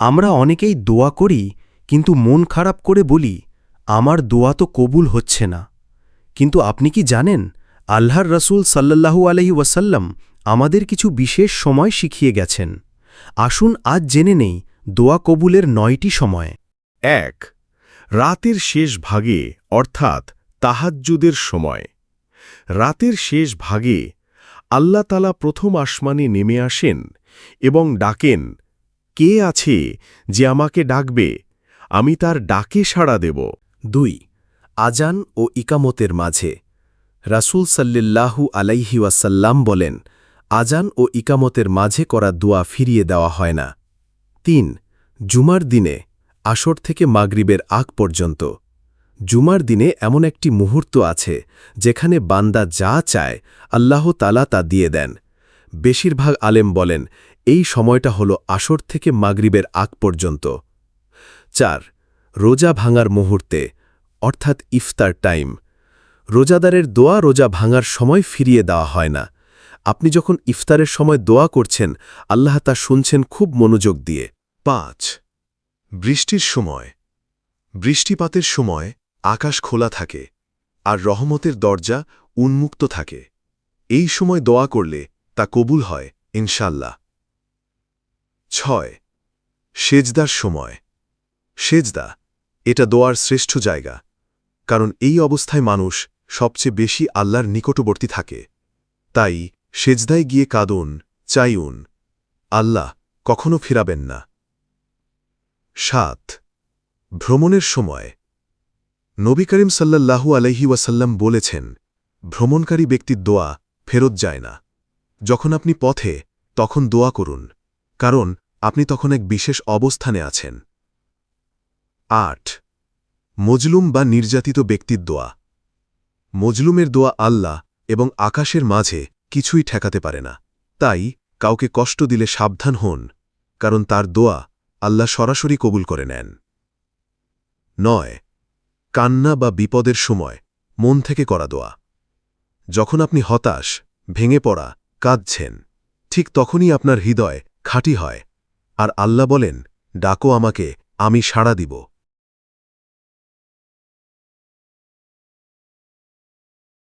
আমরা অনেকেই দোয়া করি, কিন্তু মন খারাপ করে বলি, আমার দোয়া তো কবুল হচ্ছে না। কিন্তু আপনি কি জানেন, আল্লাহর রসুল সাল্লাল্লাহু আলহি ওয়াসাল্লাম আমাদের কিছু বিশেষ সময় শিখিয়ে গেছেন। আসুন আজ জেনে নেই দোয়া কবুলের নয়টি সময়। এক, রাতের শেষ ভাগে, অর্থাৎ তাহাজ্জুদের সময়। রাতের শেষ ভাগে আল্লাহ তালা প্রথম আসমানে নেমে আসেন এবং ডাকেন কে আছে যে আমাকে ডাকবে? আমি তার ডাকে সাড়া দেব। দুই, আজান ও ইকামতের মাঝে। রাসূল সাল্লিল্লাহু আলাইহি ওয়াসাল্লাম বলেন, আজান ও ইকামতের মাঝে করা দোয়া ফিরিয়ে দেওয়া হয় না। তিন, জুমার দিনে, আসর থেকে মাগরিবের আগ পর্যন্ত। জুমার দিনে এমন একটি মুহূর্ত আছে, যেখানে বান্দা যা চায়, আল্লাহ তালা তা দিয়ে দেন। বেশিরভাগ আলেম বলেন এই সময়টা হল আসর থেকে মাগরিবের আগ পর্যন্ত। চার, রোজা ভাঙার মুহূর্তে, অর্থাৎ ইফতার টাইম। রোজাদারের দোয়া রোজা ভাঙার সময় ফিরিয়ে দেওয়া হয় না। আপনি যখন ইফতারের সময় দোয়া করছেন, আল্লাহ তা শুনছেন খুব মনোযোগ দিয়ে। পাঁচ, বৃষ্টির সময়। বৃষ্টিপাতের সময় আকাশ খোলা থাকে আর রহমতের দরজা উন্মুক্ত থাকে। এই সময় দোয়া করলে তা কবুল হয় ইনশাল্লাহ ছয় সেজদার সময়। সেজদা, এটা দোয়ার শ্রেষ্ঠ জায়গা। কারণ এই অবস্থায় মানুষ সবচেয়ে বেশি আল্লাহর নিকটবর্তী থাকে। তাই সেজদায় গিয়ে কাঁদুন, চাইউন। আল্লাহ কখনো ফিরাবেন না। সাত, ভ্রমণের সময়। নবী করিম সাল্লাল্লাহু আলহি ওয়াসাল্লাম বলেছেন, ভ্রমণকারী ব্যক্তির দোয়া ফেরত যায় না। যখন আপনি পথে, তখন দোয়া করুন। কারণ আপনি তখন এক বিশেষ অবস্থানে আছেন। আট। মজলুম বা নির্যাতিত ব্যক্তির দোয়া। মজলুমের দোয়া আল্লাহ এবং আকাশের মাঝে কিছুই ঠেকাতে পারে না। তাই কাউকে কষ্ট দিলে সাবধান হন, কারণ তার দোয়া আল্লাহ সরাসরি কবুল করে নেন। নয়। কান্না বা বিপদের সময় মন থেকে করা দোয়া। যখন আপনি হতাশ, ভেঙে পড়া, কাঁদছেন, ঠিক তখনই আপনার হৃদয় খাঁটি হয়। আর আল্লাহ বলেন ডাকো আমাকে আমি সাড়া দিব।